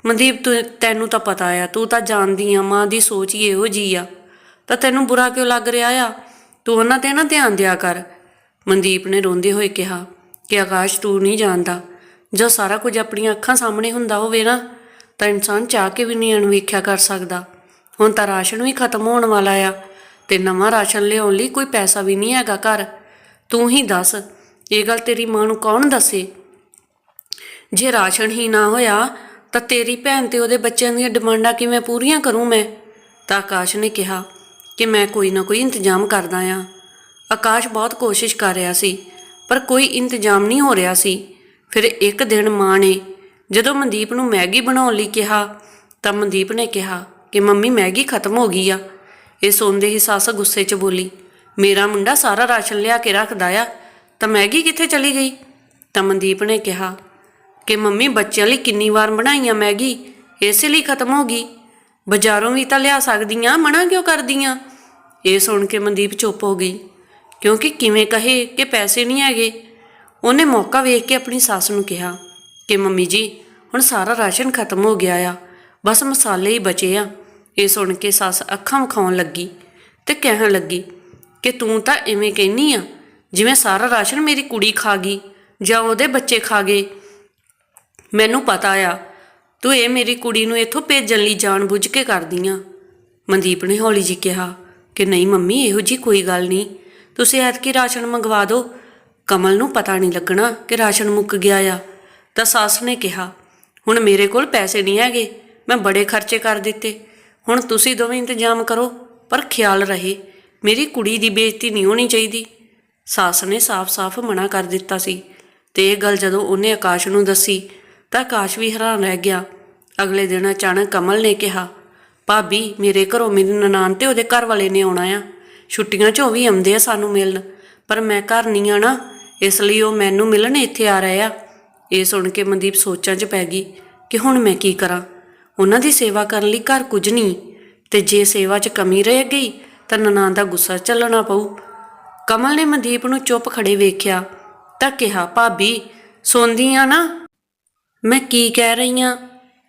ਮਨਦੀਪ, ਤੂੰ, ਤੈਨੂੰ ਤਾਂ ਪਤਾ ਆ, ਤੂੰ ਤਾਂ ਜਾਣਦੀ ਆ, ਮਾਂ ਦੀ ਸੋਚ ਹੀ ਇਹੋ ਜੀ ਆ। ਤਾਂ ਤੈਨੂੰ ਬੁਰਾ ਕਿਉਂ ਲੱਗ ਰਿਹਾ ਆ? ਤੂੰ ਉਹਨਾਂ ਤੇ ਨਾ ਧਿਆਨ ਦਿਆ ਕਰ। ਮਨਦੀਪ ਨੇ ਰੋਂਦੇ ਹੋਏ ਕਿਹਾ ਕਿ ਆਕਾਸ਼ ਤੂੰ ਨਹੀਂ ਜਾਣਦਾ ਜੋ ਸਾਰਾ ਕੁਝ ਆਪਣੀਆਂ ਅੱਖਾਂ ਸਾਹਮਣੇ ਹੁੰਦਾ ਹੋਵੇ ਨਾ, ਤਾਂ ਇਨਸਾਨ ਚਾਹ ਕੇ ਵੀ ਨਹੀਂ ਅਣਵੇਖਿਆ ਕਰ ਸਕਦਾ। ਹੁਣ ਤਾਂ ਰਾਸ਼ਨ ਵੀ ਖਤਮ ਹੋਣ ਵਾਲਾ ਆ ਤੇ ਨਵਾਂ ਰਾਸ਼ਨ ਲਿਆਉਣ ਲਈ ਕੋਈ ਪੈਸਾ ਵੀ ਨਹੀਂ ਹੈਗਾ ਘਰ। ਤੂੰ ਹੀ ਦੱਸ, ਇਹ ਗੱਲ ਤੇਰੀ ਮਾਂ ਨੂੰ ਕੌਣ ਦੱਸੇ? ਜੇ ਰਾਸ਼ਨ ਹੀ ਨਾ ਹੋਇਆ, ਤਾਂ ਤੇਰੀ ਭੈਣ ਤੇ ਉਹਦੇ ਬੱਚਿਆਂ ਦੀਆਂ ਡਿਮਾਂਡਾਂ ਕਿਵੇਂ ਪੂਰੀਆਂ ਕਰੂੰ ਮੈਂ? ਤਾਂ ਆਕਾਸ਼ ਨੇ ਕਿਹਾ ਕਿ ਮੈਂ ਕੋਈ ਨਾ ਕੋਈ ਇੰਤਜ਼ਾਮ ਕਰਦਾ ਆ। ਆਕਾਸ਼ ਬਹੁਤ ਕੋਸ਼ਿਸ਼ ਕਰ ਰਿਹਾ ਸੀ ਪਰ ਕੋਈ ਇੰਤਜ਼ਾਮ ਨਹੀਂ ਹੋ ਰਿਹਾ ਸੀ। ਫਿਰ ਇੱਕ ਦਿਨ ਮਾਂ ਨੇ ਜਦੋਂ ਮਨਦੀਪ ਨੂੰ ਮੈਗੀ ਬਣਾਉਣ ਲਈ ਕਿਹਾ, ਤਾਂ ਮਨਦੀਪ ਨੇ ਕਿਹਾ ਕਿ ਮੰਮੀ ਮੈਗੀ ਖਤਮ ਹੋ ਗਈ ਆ। ਇਹ ਸੁਣਦੇ ਹੀ ਸੱਸ ਗੁੱਸੇ 'ਚ ਬੋਲੀ, ਮੇਰਾ ਮੁੰਡਾ ਸਾਰਾ ਰਾਸ਼ਨ ਲਿਆ ਕੇ ਰੱਖਦਾ ਆ, ਤਾਂ ਮੈਗੀ ਕਿੱਥੇ ਚਲੀ ਗਈ? ਤਾਂ ਮਨਦੀਪ ਨੇ ਕਿਹਾ ਕਿ ਮੰਮੀ ਬੱਚਿਆਂ ਲਈ ਕਿੰਨੀ ਵਾਰ ਬਣਾਈਆਂ ਮੈਗੀ, ਇਸੇ ਲਈ ਖਤਮ ਹੋ ਗਈ। ਬਾਜ਼ਾਰੋਂ ਵੀ ਤਾਂ ਲਿਆ ਸਕਦੀਆਂ, ਮਨਾ ਕਿਉਂ ਕਰਦੀਆਂ? ਇਹ ਸੁਣ ਕੇ ਮਨਦੀਪ ਚੁੱਪ ਹੋ ਗਈ। ਕਿਉਂਕਿ ਕਿਵੇਂ ਕਹੇ ਕਿ ਪੈਸੇ ਨਹੀਂ ਹੈਗੇ। ਉਹਨੇ ਮੌਕਾ ਵੇਖ ਕੇ ਆਪਣੀ ਸੱਸ ਨੂੰ ਕਿਹਾ ਕਿ ਮੰਮੀ ਜੀ, ਹੁਣ ਸਾਰਾ ਰਾਸ਼ਨ ਖਤਮ ਹੋ ਗਿਆ ਆ। ਬਸ ਮਸਾਲੇ ਹੀ ਬਚੇ ਆ। ਇਹ ਸੁਣ ਕੇ ਸੱਸ ਅੱਖਾਂ ਵਿਖਾਉਣ ਲੱਗੀ ਤੇ ਕਹਿਣ ਲੱਗੀ ਕਿ ਤੂੰ ਤਾਂ ਐਵੇਂ ਕਹਿਨੀ ਆ, ਜਿਵੇਂ ਸਾਰਾ ਰਾਸ਼ਨ ਮੇਰੀ ਕੁੜੀ ਖਾ ਗਈ ਜਾਂ ਉਹਦੇ ਬੱਚੇ ਖਾ ਗਏ। ਮੈਨੂੰ ਪਤਾ ਆ, ਤੂੰ ਇਹ ਮੇਰੀ ਕੁੜੀ ਨੂੰ ਇੱਥੋਂ ਭੇਜਣ ਲਈ ਜਾਣਬੁੱਝ ਕੇ ਕਰਦੀ ਆ। ਮਨਦੀਪ ਨੇ ਹੌਲੀ ਜੀ ਕਿਹਾ ਕਿ ਨਹੀਂ ਮੰਮੀ, ਇਹੋ ਜੀ ਕੋਈ ਗੱਲ ਨਹੀਂ। ਤੁਸੀਂ ਐਤਕੀ ਰਾਸ਼ਨ ਮੰਗਵਾ ਦਿਓ। ਕਮਲ ਨੂੰ ਪਤਾ ਨਹੀਂ ਲੱਗਣਾ ਕਿ ਰਾਸ਼ਨ ਮੁੱਕ ਗਿਆ ਆ। ਤਾਂ ਸੱਸ ਨੇ ਕਿਹਾ, ਹੁਣ ਮੇਰੇ ਕੋਲ ਪੈਸੇ ਨਹੀਂ ਹੈਗੇ, ਮੈਂ ਬੜੇ ਖਰਚੇ ਕਰ ਦਿੱਤੇ। ਹੁਣ ਤੁਸੀਂ ਦੋਵੇਂ ਇੰਤਜ਼ਾਮ ਕਰੋ, ਪਰ ਖਿਆਲ ਰਹੇ, ਮੇਰੀ ਕੁੜੀ ਦੀ ਬੇਇੱਜ਼ਤੀ ਨਹੀਂ ਹੋਣੀ ਚਾਹੀਦੀ। ਸੱਸ ਨੇ ਸਾਫ਼-ਸਾਫ਼ ਮਨਾ ਕਰ ਦਿੱਤਾ ਸੀ ਤੇ ਇਹ ਗੱਲ ਜਦੋਂ ਉਹਨੇ ਆਕਾਸ਼ ਨੂੰ ਦੱਸੀ, ਤਾਂ ਆਕਾਸ਼ ਵੀ ਹੈਰਾਨ ਰਹਿ ਗਿਆ। ਅਗਲੇ ਦਿਨ ਅਚਾਨਕ ਕਮਲ ਨੇ ਕਿਹਾ, ਭਾਬੀ, ਮੇਰੇ ਘਰੋਂ ਮੇਰੀ ਨਨਾਣ ਤੇ ਉਹਦੇ ਘਰ ਵਾਲੇ ਨੇ ਆਉਣਾ ਆ। ਛੁੱਟੀਆਂ 'ਚੋਂ ਵੀ ਆਉਂਦੇ ਆ ਸਾਨੂੰ ਮਿਲਣ। ਪਰ ਮੈਂ ਘਰ ਨਹੀਂ ਆਣਾ, ਇਸ ਲਈ ਉਹ ਮੈਨੂੰ ਮਿਲਣ ਇੱਥੇ ਆ ਰਹੇ ਆ। ਇਹ ਸੁਣ ਕੇ ਮਨਦੀਪ ਸੋਚਾਂ 'ਚ ਪੈ ਗਈ ਕਿ ਹੁਣ ਮੈਂ ਕੀ ਕਰਾਂ। ਉਹਨਾਂ ਦੀ ਸੇਵਾ ਕਰਨ ਲਈ ਘਰ ਕੁਝ ਨਹੀਂ, ਤੇ ਜੇ ਸੇਵਾ 'ਚ ਕਮੀ ਰਹਿ ਗਈ, ਤਾਂ ਨਨਾਣ ਦਾ ਗੁੱਸਾ ਚੱਲਣਾ ਪਊ। ਕਮਲ ਨੇ ਮਨਦੀਪ ਨੂੰ ਚੁੱਪ ਖੜੇ ਵੇਖਿਆ, ਤਾਂ ਕਿਹਾ, ਭਾਬੀ, ਸੌਂਦੀ ਆ ਨਾ? ਮੈਂ ਕੀ ਕਹਿ ਰਹੀ ਆ?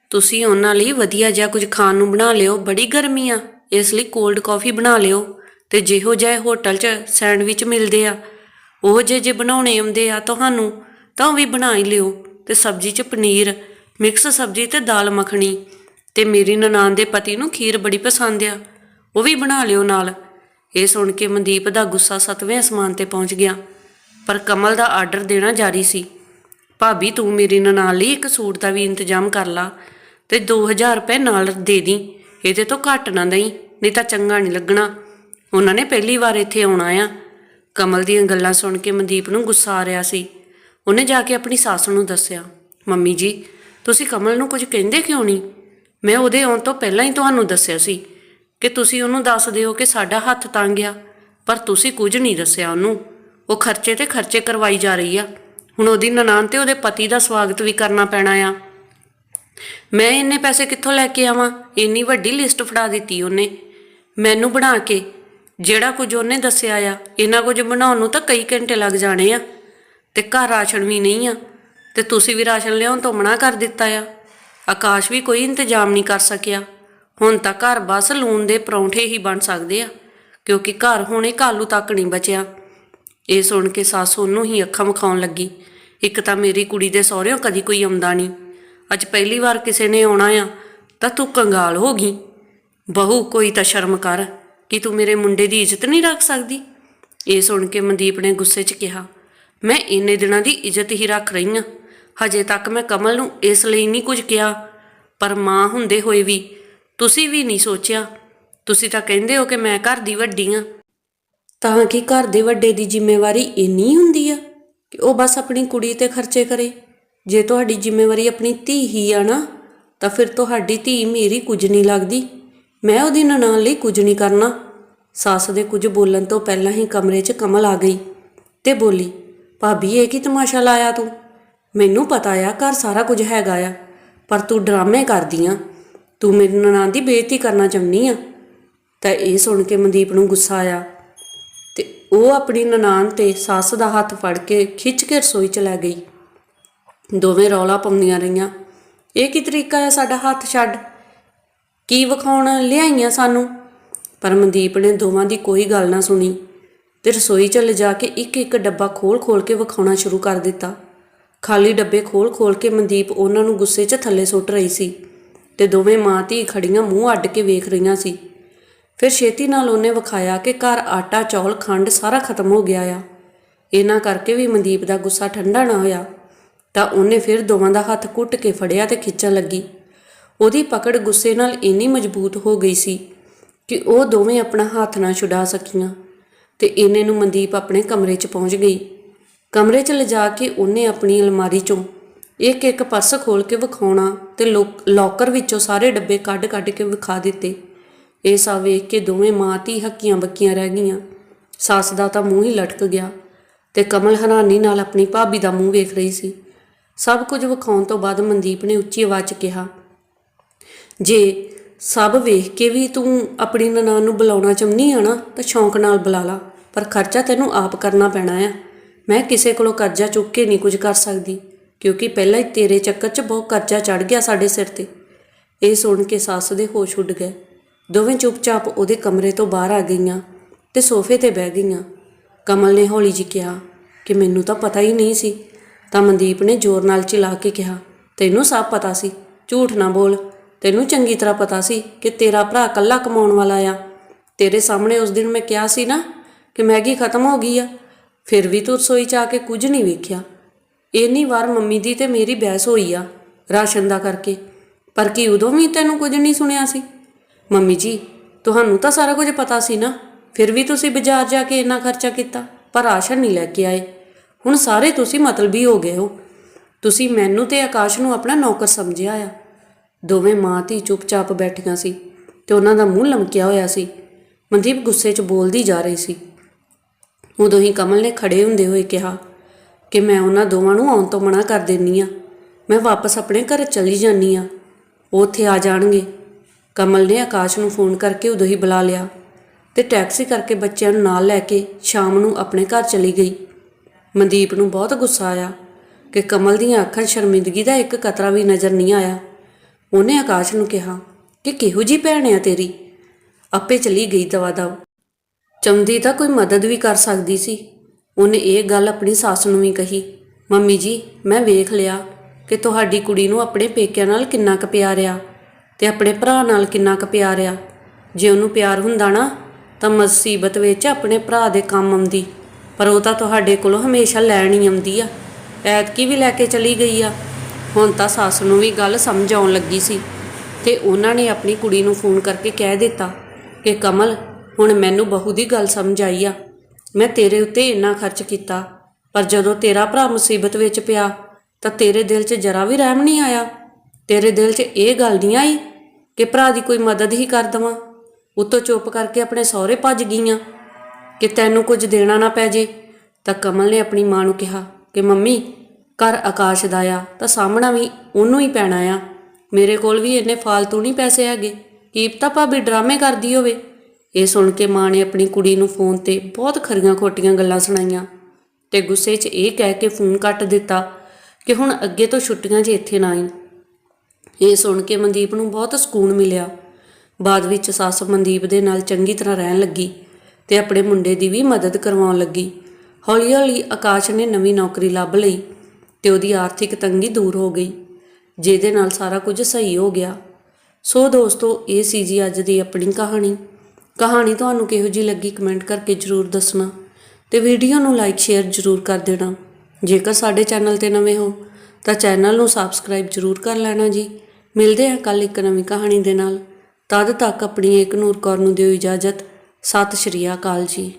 ਤੁਸੀਂ ਉਹਨਾਂ ਲਈ ਵਧੀਆ ਜਿਹਾ ਕੁਝ ਖਾਣ ਨੂੰ ਬਣਾ ਲਿਓ, ਬੜੀ ਗਰਮੀ ਆ। ਇਸ ਲਈ ਕੋਲਡ ਕਾਫੀ ਬਣਾ ਲਿਓ। ਤੇ ਜਿਹੋ ਜਿਹੇ ਹੋਟਲ 'ਚ ਸੈਂਡਵਿਚ ਮਿਲਦੇ ਆ, ਉਹ ਜੇ ਜੇ ਬਣਾਉਣੇ ਆਉਂਦੇ ਆ ਤੁਹਾਨੂੰ, ਤਾਂ ਉਹ ਵੀ ਬਣਾ ਹੀ ਲਿਓ। ਤੇ ਸਬਜ਼ੀ 'ਚ ਪਨੀਰ, ਮਿਕਸ ਸਬਜ਼ੀ ਤੇ ਦਾਲ ਮੱਖਣੀ। ਤੇ ਮੇਰੀ ਨਨਾਣ ਦੇ ਪਤੀ ਨੂੰ ਖੀਰ ਬੜੀ ਪਸੰਦ ਆ, ਉਹ ਵੀ ਬਣਾ ਲਿਓ ਨਾਲ। ਇਹ ਸੁਣ ਕੇ ਮਨਦੀਪ ਦਾ ਗੁੱਸਾ ਸਤਵੇਂ ਅਸਮਾਨ ਤੇ ਪਹੁੰਚ ਗਿਆ। ਪਰ ਕਮਲ ਦਾ ਆਰਡਰ ਦੇਣਾ ਜਾਰੀ ਸੀ। ਭਾਬੀ, ਤੂੰ ਮੇਰੀ ਨਨਾਣ ਲਈ ਇੱਕ ਸੂਟ ਦਾ ਵੀ ਇੰਤਜ਼ਾਮ ਕਰ ਲਾ ਤੇ 2000 ਰੁਪਏ ਨਾਲ ਦੇ ਦੀ, ਇਹਦੇ ਤੋਂ ਘੱਟ ਨਾ ਦੇਈ, ਨਹੀਂ ਤਾਂ ਚੰਗਾ ਨਹੀਂ ਲੱਗਣਾ। ਉਹਨਾਂ ਨੇ ਪਹਿਲੀ ਵਾਰ ਇੱਥੇ ਆਉਣਾ ਆ। ਕਮਲ ਦੀਆਂ ਗੱਲਾਂ ਸੁਣ ਕੇ ਮਨਦੀਪ ਨੂੰ ਗੁੱਸਾ ਆ ਰਿਹਾ ਸੀ। ਉਹਨੇ ਜਾ ਕੇ ਆਪਣੀ ਸੱਸ ਨੂੰ ਦੱਸਿਆ, ਮੰਮੀ ਜੀ, ਤੁਸੀਂ ਕਮਲ ਨੂੰ ਕੁਝ ਕਹਿੰਦੇ ਕਿਉਂ ਨਹੀਂ? ਮੈਂ ਉਹਦੇ ਆਉਣ ਤੋਂ ਪਹਿਲਾਂ ਹੀ ਤੁਹਾਨੂੰ ਦੱਸਿਆ ਸੀ ਕਿ ਤੁਸੀਂ ਉਹਨੂੰ ਦੱਸ ਦਿਓ ਕਿ ਸਾਡਾ ਹੱਥ ਤੰਗ ਆ, ਪਰ ਤੁਸੀਂ ਕੁਝ ਨਹੀਂ ਦੱਸਿਆ ਉਹਨੂੰ। ਉਹ ਖਰਚੇ ਤੇ ਖਰਚੇ ਕਰਵਾਈ ਜਾ ਰਹੀ ਆ। ਹੁਣ ਉਹਦੀ ਨਨਾਣ ਤੇ ਉਹਦੇ ਪਤੀ ਦਾ ਸਵਾਗਤ ਵੀ ਕਰਨਾ ਪੈਣਾ ਆ। ਮੈਂ ਇੰਨੇ ਪੈਸੇ ਕਿੱਥੋਂ ਲੈ ਕੇ ਆਵਾਂ? ਇੰਨੀ ਵੱਡੀ ਲਿਸਟ ਫੜਾ ਦਿੱਤੀ ਉਹਨੇ। ਮੈਨੂੰ ਬਣਾ ਕੇ ਜਿਹੜਾ ਕੁਝ ਉਹਨੇ ਦੱਸਿਆ ਆ, ਇਹਨਾਂ ਕੁਝ ਬਣਾਉਣ ਨੂੰ ਤਾਂ ਕਈ ਘੰਟੇ ਲੱਗ ਜਾਣੇ ਆ। ਤੇ ਘਰ ਰਾਸ਼ਨ ਵੀ ਨਹੀਂ ਆ, ਤੇ ਤੁਸੀਂ ਵੀ ਰਾਸ਼ਨ ਲਿਆਉਣ ਤੋਂ ਮਨਾ ਕਰ ਦਿੱਤਾ ਆ। ਆਕਾਸ਼ ਵੀ ਕੋਈ ਇੰਤਜ਼ਾਮ ਨਹੀਂ ਕਰ ਸਕਿਆ। ਹੁਣ ਤਾਂ ਘਰ ਬਸ ਲੂਣ ਦੇ ਪਰੌਂਠੇ ਹੀ ਬਣ ਸਕਦੇ ਆ, ਕਿਉਂਕਿ ਘਰ ਹੁਣੇ ਕਾਲੂ ਤੱਕ ਨਹੀਂ ਬਚਿਆ। ਇਹ ਸੁਣ ਕੇ ਸੱਸ ਉਹਨੂੰ ਹੀ ਅੱਖਾਂ ਵਿਖਾਉਣ ਲੱਗੀ। ਇੱਕ ਤਾਂ ਮੇਰੀ ਕੁੜੀ ਦੇ ਸਹੁਰਿਓਂ ਕਦੀ ਕੋਈ ਆਉਂਦਾ ਨਹੀਂ। ਅੱਜ ਪਹਿਲੀ ਵਾਰ ਕਿਸੇ ਨੇ ਆਉਣਾ ਆ, ਤਾਂ ਤੂੰ ਕੰਗਾਲ ਹੋ ਗਈ। ਬਹੂ, ਕੋਈ ਤਾਂ ਸ਼ਰਮ ਕਰ। ਕਿ ਤੂੰ ਮੇਰੇ ਮੁੰਡੇ ਦੀ ਇੱਜ਼ਤ ਨਹੀਂ ਰੱਖ ਸਕਦੀ? ਇਹ ਸੁਣ ਕੇ ਮਨਦੀਪ ਨੇ ਗੁੱਸੇ 'ਚ ਕਿਹਾ, ਮੈਂ ਇੰਨੇ ਦਿਨਾਂ ਦੀ ਇੱਜ਼ਤ ਹੀ ਰੱਖ ਰਹੀ ਹਾਂ। ਹਜੇ ਤੱਕ ਮੈਂ ਕਮਲ ਨੂੰ ਇਸ ਲਈ ਨਹੀਂ ਕੁਝ ਕਿਹਾ, ਪਰ ਮਾਂ ਹੁੰਦੇ ਹੋਏ ਵੀ ਤੁਸੀਂ ਵੀ ਨਹੀਂ ਸੋਚਿਆ। ਤੁਸੀਂ ਤਾਂ ਕਹਿੰਦੇ ਹੋ ਕਿ ਮੈਂ ਘਰ ਦੀ ਵੱਡੀ ਹਾਂ। ਤਾਂ ਕਿ ਘਰ ਦੇ ਵੱਡੇ ਦੀ ਜ਼ਿੰਮੇਵਾਰੀ ਇੰਨੀ ਹੁੰਦੀ ਆ ਕਿ ਉਹ ਬਸ ਆਪਣੀ ਕੁੜੀ ਤੇ ਖਰਚੇ ਕਰੇ। ਜੇ ਤੁਹਾਡੀ ਜ਼ਿੰਮੇਵਾਰੀ ਆਪਣੀ ਧੀ ਹੀ ਆ ਨਾ, ਤਾਂ ਫਿਰ ਤੁਹਾਡੀ ਧੀ ਮੇਰੀ ਕੁਝ ਨਹੀਂ ਲੱਗਦੀ। ਮੈਂ ਉਹਦੀ ਨਨਾਣ ਲਈ ਕੁਝ ਨਹੀਂ ਕਰਨਾ। ਸੱਸ ਦੇ ਕੁਝ ਬੋਲਣ ਤੋਂ ਪਹਿਲਾਂ ਹੀ ਕਮਰੇ 'ਚ ਕਮਲ ਆ ਗਈ ਤੇ ਬੋਲੀ, ਭਾਬੀ, ਇਹ ਕੀ ਤਮਾਸ਼ਾ ਲਾਇਆ ਤੂੰ? ਮੈਨੂੰ ਪਤਾ ਆ, ਘਰ ਸਾਰਾ ਕੁਝ ਹੈਗਾ ਆ, ਪਰ ਤੂੰ ਡਰਾਮੇ ਕਰਦੀ ਆ। ਤੂੰ ਮੇਰੀ ਨਨਾਣ ਦੀ ਬੇਇੱਜ਼ਤੀ ਕਰਨਾ ਚਾਹੁੰਦੀ ਆ? ਤਾਂ ਇਹ ਸੁਣ ਕੇ ਮਨਦੀਪ ਨੂੰ ਗੁੱਸਾ ਆਇਆ ਤੇ ਉਹ ਆਪਣੀ ਨਨਾਣ ਤੇ ਸੱਸ ਦਾ ਹੱਥ ਫੜ ਕੇ ਖਿੱਚ ਕੇ ਰਸੋਈ ਚ ਲੈ ਗਈ। ਦੋਵੇਂ ਰੌਲਾ ਪਾਉਂਦੀਆਂ ਰਹੀਆਂ। ਇਹ ਕੀ ਤਰੀਕਾ ਆ ਸਾਡਾ ਹੱਥ ਛੱਡ? ਕੀ ਵਿਖਾਉਣ ਲਿਆਈਆਂ ਸਾਨੂੰ? ਪਰ ਮਨਦੀਪ ਨੇ ਦੋਵਾਂ ਦੀ ਕੋਈ ਗੱਲ ਨਾ ਸੁਣੀ ਤੇ ਰਸੋਈ ਚ ਲਿਜਾ ਕੇ ਇੱਕ ਇੱਕ ਡੱਬਾ ਖੋਲ-ਖੋਲ ਕੇ ਵਿਖਾਉਣਾ ਸ਼ੁਰੂ ਕਰ ਦਿੱਤਾ। ਖਾਲੀ ਡੱਬੇ ਖੋਲ-ਖੋਲ ਕੇ ਮਨਦੀਪ ਉਹਨਾਂ ਨੂੰ ਗੁੱਸੇ 'ਚ ਥੱਲੇ ਸੁੱਟ ਰਹੀ ਸੀ ਤੇ ਦੋਵੇਂ ਮਾਂ ਧੀ ਖੜੀਆਂ ਮੂੰਹ ਅੱਡ ਕੇ ਵੇਖ ਰਹੀਆਂ ਸੀ। ਫਿਰ ਛੇਤੀ ਨਾਲ ਉਹਨੇ ਵਿਖਾਇਆ ਕਿ ਘਰ ਆਟਾ, ਚੌਲ, ਖੰਡ ਸਾਰਾ ਖਤਮ ਹੋ ਗਿਆ ਆ। ਇਹਨਾਂ ਕਰਕੇ ਵੀ ਮਨਦੀਪ ਦਾ ਗੁੱਸਾ ਠੰਡਾ ਨਾ ਹੋਇਆ ਤਾਂ ਉਹਨੇ ਫਿਰ ਦੋਵਾਂ ਦਾ ਹੱਥ ਕੁੱਟ ਕੇ ਫੜਿਆ ਤੇ ਖਿੱਚਣ ਲੱਗੀ। ਉਹਦੀ ਪਕੜ ਗੁੱਸੇ ਨਾਲ ਇੰਨੀ ਮਜ਼ਬੂਤ ਹੋ ਗਈ ਸੀ ਕਿ ਉਹ ਦੋਵੇਂ ਆਪਣਾ ਹੱਥ ਨਾ ਛੁਡਾ ਸਕੀਆਂ ਤੇ ਇਹਨੇ ਨੂੰ ਮਨਦੀਪ ਆਪਣੇ ਕਮਰੇ 'ਚ ਪਹੁੰਚ ਗਈ। ਕਮਰੇ 'ਚ ਲਿਜਾ ਕੇ ਉਹਨੇ ਆਪਣੀ ਅਲਮਾਰੀ 'ਚੋਂ ਇੱਕ ਇੱਕ ਪਰਸ ਖੋਲ ਕੇ ਵਿਖਾਉਣਾ ਤੇ ਲੋਕ- ਲੋਕਰ ਵਿੱਚੋਂ ਸਾਰੇ ਡੱਬੇ ਕੱਢ-ਕੱਢ ਕੇ ਵਿਖਾ ਦਿੱਤੇ। ਇਹ ਸਭ ਵੇਖ ਕੇ ਦੋਵੇਂ ਮਾਂ ਧੀ ਹੱਕੀਆਂ ਬੱਕੀਆਂ ਰਹਿ ਗਈਆਂ। ਸੱਸ ਦਾ ਤਾਂ ਮੂੰਹ ਹੀ ਲਟਕ ਗਿਆ ਤੇ ਕਮਲ ਹੈਰਾਨੀ ਨਾਲ ਆਪਣੀ ਭਾਬੀ ਦਾ ਮੂੰਹ ਵੇਖ ਰਹੀ ਸੀ। ਸਭ ਕੁਝ ਵਿਖਾਉਣ ਤੋਂ ਬਾਅਦ ਮਨਦੀਪ ਨੇ ਉੱਚੀ ਆਵਾਜ਼ 'ਚ ਕਿਹਾ ਜੇ ਸਭ ਵੇਖ ਕੇ ਵੀ ਤੂੰ ਆਪਣੀ ਨਨਾਣ ਨੂੰ ਬੁਲਾਉਣਾ ਚਾਹੁੰਦੀ ਆ ਨਾ, ਤਾਂ ਸ਼ੌਂਕ ਨਾਲ ਬੁਲਾ ਲਾ। ਪਰ ਖਰਚਾ ਤੈਨੂੰ ਆਪ ਕਰਨਾ ਪੈਣਾ ਆ। ਮੈਂ ਕਿਸੇ ਕੋਲੋਂ ਕਰਜ਼ਾ ਚੁੱਕ ਕੇ ਨਹੀਂ ਕੁਝ ਕਰ ਸਕਦੀ, ਕਿਉਂਕਿ ਪਹਿਲਾਂ ਹੀ ਤੇਰੇ ਚੱਕਰ 'ਚ ਬਹੁਤ ਕਰਜ਼ਾ ਚੜ ਗਿਆ ਸਾਡੇ ਸਿਰ ਤੇ। ਇਹ ਸੁਣ ਕੇ ਸੱਸ ਦੇ ਹੋਸ਼ ਉੱਡ ਗਏ। ਦੋਵੇਂ ਚੁੱਪਚਾਪ ਉਹਦੇ ਕਮਰੇ ਤੋਂ ਬਾਹਰ ਆ ਗਈਆਂ ਤੇ ਸੋਫੇ ਤੇ ਬਹਿ ਗਈਆਂ। ਕਮਲ ਨੇ ਹੌਲੀ ਜੀ ਕਿਹਾ, ਕਿ ਮੈਨੂੰ ਤਾਂ ਪਤਾ ਹੀ ਨਹੀਂ ਸੀ। ਤਾਂ ਮਨਦੀਪ ਨੇ ਜ਼ੋਰ ਨਾਲ ਚਿਲਾ ਕੇ ਕਿਹਾ, ਤੈਨੂੰ ਸਭ ਪਤਾ ਸੀ। ਝੂਠ ਨਾ ਬੋਲ। ਤੈਨੂੰ ਚੰਗੀ ਤਰ੍ਹਾਂ ਪਤਾ ਸੀ ਕਿ ਤੇਰਾ ਭਰਾ ਇਕੱਲਾ ਕਮਾਉਣ ਵਾਲਾ ਆ। ਤੇਰੇ ਸਾਹਮਣੇ ਉਸ ਦਿਨ ਮੈਂ ਕਿਹਾ ਸੀ ਨਾ ਕਿ ਮੈਗੀ ਖਤਮ ਹੋ ਗਈ ਆ, ਫਿਰ ਵੀ ਤੂੰ ਰਸੋਈ 'ਚ ਆ ਕੇ ਕੁਝ ਨਹੀਂ ਵੇਖਿਆ। ਇੰਨੀ ਵਾਰ ਮੰਮੀ ਦੀ ਤੇ ਮੇਰੀ ਬਹਿਸ ਹੋਈ ਆ, ਰਾਸ਼ਨ ਦਾ ਕਰਕੇ। ਪਰ ਕੀ ਉਦੋਂ ਵੀ ਤੈਨੂੰ ਕੁਝ ਨਹੀਂ ਸੁਣਿਆ ਸੀ? ਮੰਮੀ ਜੀ, ਤੁਹਾਨੂੰ ਤਾਂ ਸਾਰਾ ਕੁਝ ਪਤਾ ਸੀ ਨਾ, ਫਿਰ ਵੀ ਤੁਸੀਂ ਬਾਜ਼ਾਰ ਜਾ ਕੇ ਇੰਨਾ ਖਰਚਾ ਕੀਤਾ, ਪਰ ਰਾਸ਼ਨ ਨਹੀਂ ਲੈ ਕੇ ਆਏ। ਹੁਣ ਸਾਰੇ ਤੁਸੀਂ ਮਤਲਬੀ ਹੋ ਗਏ ਹੋ। ਤੁਸੀਂ ਮੈਨੂੰ ਤੇ ਆਕਾਸ਼ ਨੂੰ ਆਪਣਾ ਨੌਕਰ ਸਮਝਿਆ ਆ। ਦੋਵੇਂ ਮਾਂ ਧੀ ਚੁੱਪਚਾਪ ਬੈਠੀਆਂ ਸੀ ਤੇ ਉਹਨਾਂ ਦਾ ਮੂੰਹ ਲਮਕਿਆ ਹੋਇਆ ਸੀ। ਮਨਦੀਪ ਗੁੱਸੇ 'ਚ ਬੋਲਦੀ ਜਾ ਰਹੀ ਸੀ। ਉਦੋਂ ਹੀ ਕਮਲ ਨੇ ਖੜੇ ਹੁੰਦੇ ਹੋਏ ਕਿਹਾ ਕਿ ਮੈਂ ਉਹਨਾਂ ਦੋਵਾਂ ਨੂੰ ਆਉਣ ਤੋਂ ਮਨਾ ਕਰ ਦਿੰਨੀ ਆ। ਮੈਂ ਵਾਪਸ ਆਪਣੇ ਘਰ ਚਲੀ ਜਾਨੀ ਆ। ਉਹ ਉੱਥੇ ਆ ਜਾਣਗੇ। ਕਮਲ ਨੇ ਆਕਾਸ਼ ਨੂੰ ਫੋਨ ਕਰਕੇ ਉਦੋਂ ਹੀ ਬੁਲਾ ਲਿਆ ਤੇ ਟੈਕਸੀ ਕਰਕੇ ਬੱਚਿਆਂ ਨੂੰ ਨਾਲ ਲੈ ਕੇ ਸ਼ਾਮ ਨੂੰ ਆਪਣੇ ਘਰ ਚਲੀ ਗਈ। ਮਨਦੀਪ ਨੂੰ ਬਹੁਤ ਗੁੱਸਾ ਆਇਆ ਕਿ ਕਮਲ ਦੀਆਂ ਅੱਖਾਂ ਸ਼ਰਮਿੰਦਗੀ ਦਾ ਇੱਕ ਕਤਰਾ ਵੀ ਨਜ਼ਰ ਨਹੀਂ ਆਇਆ। ਉਹਨੇ ਆਕਾਸ਼ ਨੂੰ ਕਿਹਾ ਕਿ ਕਿਹੋ ਜੀ ਭੈਣ ਆ ਤੇਰੀ? ਆਪੇ ਚਲੀ ਗਈ ਦਵਾ ਦਵ। ਚੰਦੀ ਤਾਂ ਕੋਈ ਮਦਦ ਵੀ ਕਰ ਸਕਦੀ ਸੀ। ਉਹਨੇ ਇਹ ਗੱਲ ਆਪਣੀ ਸੱਸ ਨੂੰ ਵੀ ਕਹੀ, ਮੰਮੀ ਜੀ, ਮੈਂ ਵੇਖ ਲਿਆ ਕਿ ਤੁਹਾਡੀ ਕੁੜੀ ਨੂੰ ਆਪਣੇ ਪੇਕਿਆਂ ਨਾਲ ਕਿੰਨਾ ਕੁ ਪਿਆਰ ਆ ਤੇ ਆਪਣੇ ਭਰਾ ਨਾਲ ਕਿੰਨਾ ਕੁ ਪਿਆਰ ਆ। ਜੇ ਉਹਨੂੰ ਪਿਆਰ ਹੁੰਦਾ ਨਾ, ਤਾਂ ਮੁਸੀਬਤ ਵਿੱਚ ਆਪਣੇ ਭਰਾ ਦੇ ਕੰਮ ਆਉਂਦੀ, ਪਰ ਉਹ ਤਾਂ ਤੁਹਾਡੇ ਕੋਲੋਂ ਹਮੇਸ਼ਾ ਲੈਣ ਹੀ ਆਉਂਦੀ ਆ। ਐਤਕੀ ਵੀ ਲੈ ਕੇ ਚਲੀ ਗਈ ਆ। ਹੁਣ ਤਾਂ ਸੱਸ ਨੂੰ ਵੀ ਗੱਲ ਸਮਝ ਆਉਣ ਲੱਗੀ ਸੀ ਤੇ ਉਹਨਾਂ ਨੇ ਆਪਣੀ ਕੁੜੀ ਨੂੰ ਫੋਨ ਕਰਕੇ ਕਹਿ ਦਿੱਤਾ ਕਿ ਕਮਲ, ਹੁਣ ਮੈਨੂੰ ਬਹੂ ਦੀ ਗੱਲ ਸਮਝ ਆਈ ਆ। ਮੈਂ ਤੇਰੇ ਉੱਤੇ ਇੰਨਾ ਖਰਚ ਕੀਤਾ, ਪਰ ਜਦੋਂ ਤੇਰਾ ਭਰਾ ਮੁਸੀਬਤ ਵਿੱਚ ਪਿਆ, ਤਾਂ ਤੇਰੇ ਦਿਲ 'ਚ ਜਰਾ ਵੀ ਰਹਿਮ ਨਹੀਂ ਆਇਆ? ਤੇਰੇ ਦਿਲ 'ਚ ਇਹ ਗੱਲ ਨਹੀਂ ਆਈ ਕਿ ਭਰਾ ਦੀ ਕੋਈ ਮਦਦ ਹੀ ਕਰ ਦਵਾਂ? ਉਤੋਂ ਚੁੱਪ ਕਰਕੇ ਆਪਣੇ ਸਹੁਰੇ ਭੱਜ ਗਈਆਂ ਕਿ ਤੈਨੂੰ ਕੁਝ ਦੇਣਾ ਨਾ ਪੈ ਜੇ? ਤਾਂ ਕਮਲ ਨੇ ਆਪਣੀ ਮਾਂ ਨੂੰ ਕਿਹਾ ਕਿ ਮੰਮੀ ਘਰ ਆਕਾਸ਼ ਦਾ ਆ, ਤਾਂ ਸਾਹਮਣਾ ਵੀ ਉਹਨੂੰ ਹੀ ਪੈਣਾ ਆ। ਮੇਰੇ ਕੋਲ ਵੀ ਇੰਨੇ ਫਾਲਤੂ ਨਹੀਂ ਪੈਸੇ ਹੈਗੇ। ਕੀਪਤਾ ਭਾਬੀ ਡਰਾਮੇ ਕਰਦੀ ਹੋਵੇ। ਇਹ ਸੁਣ ਕੇ ਮਾਂ ਨੇ ਆਪਣੀ ਕੁੜੀ ਨੂੰ ਫੋਨ ਤੇ ਬਹੁਤ ਖਰੀਆਂ ਖੋਟੀਆਂ ਗੱਲਾਂ ਸੁਣਾਈਆਂ। ਤੇ ਗੁੱਸੇ 'ਚ ਇਹ ਕਹਿ ਕੇ ਫੋਨ ਕੱਟ ਦਿੱਤਾ ਕਿ ਹੁਣ ਅੱਗੇ ਤੋਂ ਛੁੱਟੀਆਂ 'ਚ ਇੱਥੇ ਨਾ ਆਈ। ਇਹ ਸੁਣ ਕੇ ਮਨਦੀਪ ਨੂੰ ਬਹੁਤ ਸਕੂਨ ਮਿਲਿਆ। ਬਾਅਦ ਵਿੱਚ ਸੱਸ ਮਨਦੀਪ ਦੇ ਨਾਲ ਚੰਗੀ ਤਰ੍ਹਾਂ ਰਹਿਣ ਲੱਗੀ ਤੇ ਆਪਣੇ ਮੁੰਡੇ ਦੀ ਵੀ ਮਦਦ ਕਰਵਾਉਣ ਲੱਗੀ। ਹੌਲੀ-ਹੌਲੀ ਆਕਾਸ਼ ਨੇ ਨਵੀਂ ਨੌਕਰੀ ਲੱਭ ਲਈ। ਤੇ ਉਹਦੀ ਆਰਥਿਕ ਤੰਗੀ ਦੂਰ ਹੋ ਗਈ, ਜਿਹਦੇ ਨਾਲ ਸਾਰਾ ਕੁਝ ਸਹੀ ਹੋ ਗਿਆ। ਸੋ ਦੋਸਤੋ, ਇਹ ਸੀ ਜੀ ਅੱਜ ਦੀ ਆਪਣੀ ਕਹਾਣੀ। ਕਹਾਣੀ ਤੁਹਾਨੂੰ ਕਿਹੋ ਜੀ ਲੱਗੀ ਕਮੈਂਟ ਕਰਕੇ ਜਰੂਰ ਦੱਸਣਾ ਤੇ ਵੀਡੀਓ ਨੂੰ ਲਾਈਕ, ਸ਼ੇਅਰ ਜਰੂਰ ਕਰ ਦੇਣਾ। ਜੇਕਰ ਸਾਡੇ ਚੈਨਲ ਤੇ ਨਵੇਂ ਹੋ, ਤਾਂ ਚੈਨਲ ਨੂੰ ਸਬਸਕ੍ਰਾਈਬ ਜਰੂਰ ਕਰ ਲੈਣਾ ਜੀ। ਮਿਲਦੇ ਹਾਂ ਕੱਲ ਇੱਕ ਨਵੀਂ ਕਹਾਣੀ ਦੇ ਨਾਲ। ਤਦ ਤੱਕ ਆਪਣੀ ਇੱਕ ਨੂਰ ਕੌਰ ਨੂੰ ਦਿਓ ਇਜਾਜ਼ਤ। ਸਤਿ ਸ਼੍ਰੀ ਅਕਾਲ ਜੀ।